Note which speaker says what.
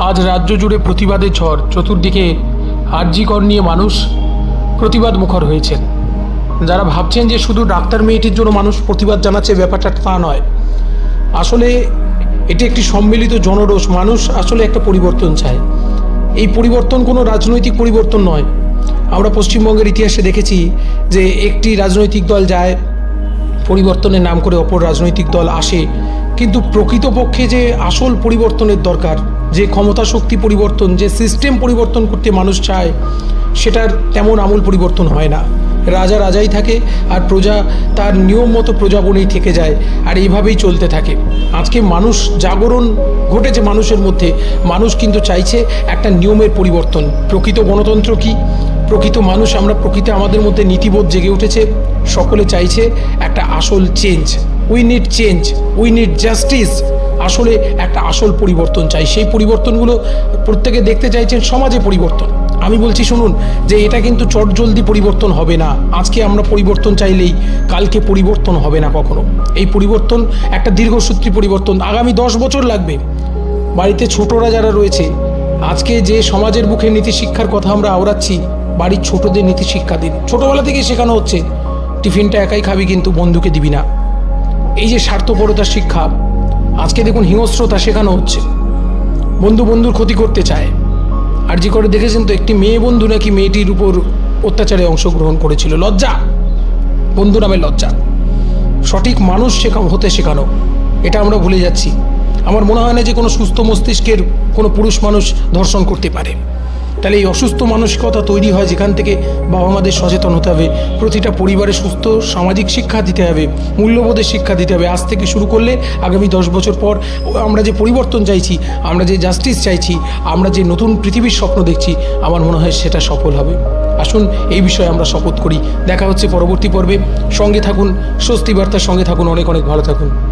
Speaker 1: আজ রাজ্য জুড়ে প্রতিবাদের ঝড়। চতুর্দিকে আর্জিকর নিয়ে মানুষ প্রতিবাদ মুখর হয়েছেন। যারা ভাবছেন যে শুধু ডাক্তার মেয়েটির জন্য মানুষ প্রতিবাদ জানাচ্ছে, ব্যাপারটা তা নয়। আসলে এটি একটি সম্মিলিত জনরোষ। মানুষ আসলে একটা পরিবর্তন চায়। এই পরিবর্তন কোনো রাজনৈতিক পরিবর্তন নয়। আমরা পশ্চিমবঙ্গের ইতিহাসে দেখেছি যে একটি রাজনৈতিক দল যায়, পরিবর্তনের নাম করে অপর রাজনৈতিক দল আসে। কিন্তু প্রকৃতপক্ষে যে আসল পরিবর্তনের দরকার, যে ক্ষমতা শক্তি পরিবর্তন, যে সিস্টেম পরিবর্তন করতে মানুষ চায়, সেটার তেমন আমূল পরিবর্তন হয় না। রাজা রাজাই থাকে আর প্রজা তার নিয়ম মতো প্রজা বনেই থেকে যায় আর এইভাবেই চলতে থাকে। আজকে মানুষ জাগরণ ঘটেছে মানুষের মধ্যে। মানুষ কিন্তু চাইছে একটা নিয়মের পরিবর্তন। প্রকৃত গণতন্ত্র কি? প্রকৃত মানুষ, আমরা প্রকৃত আমাদের মধ্যে নীতিবোধ জেগে উঠেছে। সকলে চাইছে একটা আসল change we need change we need justice আসলে একটা আসল পরিবর্তন চাই। সেই পরিবর্তনগুলো প্রত্যেকে দেখতে চাইছেন সমাজে পরিবর্তন। আমি বলছি, শুনুন, যে এটা কিন্তু চটজলদি পরিবর্তন হবে না। আজকে আমরা পরিবর্তন চাইলেই কালকে পরিবর্তন হবে না কখনো। এই পরিবর্তন একটা দীর্ঘসূত্রী পরিবর্তন। আগামী দশ বছর লাগবে। বাড়িতে ছোটরা যারা রয়েছে, আজকে যে সমাজের মুখে নীতি শিক্ষার কথা আমরা আওড়াচ্ছি বাড়ির ছোটদের নীতি শিক্ষা দিন। ছোটবেলা থেকেই শেখানো হচ্ছে, টিফিনটা একাই খাবি কিন্তু বন্ধুকে দিবি না। এই যে স্বার্থপরতার শিক্ষা, আজকে দেখুন হিংস্রতা শেখানো হচ্ছে। বন্ধু বন্ধুর ক্ষতি করতে চায়। আর যে করে দেখেছেন তো, একটি মেয়ে বন্ধু নাকি মেয়েটির উপর অত্যাচারে অংশগ্রহণ করেছিল। লজ্জা! বন্ধু নামে লজ্জা। সঠিক মানুষ শেখা হতে শেখানো, এটা আমরা ভুলে যাচ্ছি। আমার মনে হয় না যে কোনো সুস্থ মস্তিষ্কের কোনো পুরুষ মানুষ ধর্ষণ করতে পারে। তাহলে এই অসুস্থ মানসিকতা তৈরি হয় যেখান থেকে বাবা মাদের সচেতন হতে হবে, প্রতিটা পরিবারে সুস্থ সামাজিক শিক্ষা দিতে হবে, মূল্যবোধের শিক্ষা দিতে হবে। আজ থেকে শুরু করলে আগামী দশ বছর পর আমরা যে পরিবর্তন চাইছি, আমরা যে জাস্টিস চাইছি, আমরা যে নতুন পৃথিবীর স্বপ্ন দেখছি, আমার মনে হয় সেটা সফল হবে। আসুন এই বিষয়ে আমরা শপথ করি। দেখা হচ্ছে পরবর্তী পর্বে। সঙ্গে থাকুন, স্বস্তি বার্তার সঙ্গে থাকুন। অনেক অনেক ভালো থাকুন।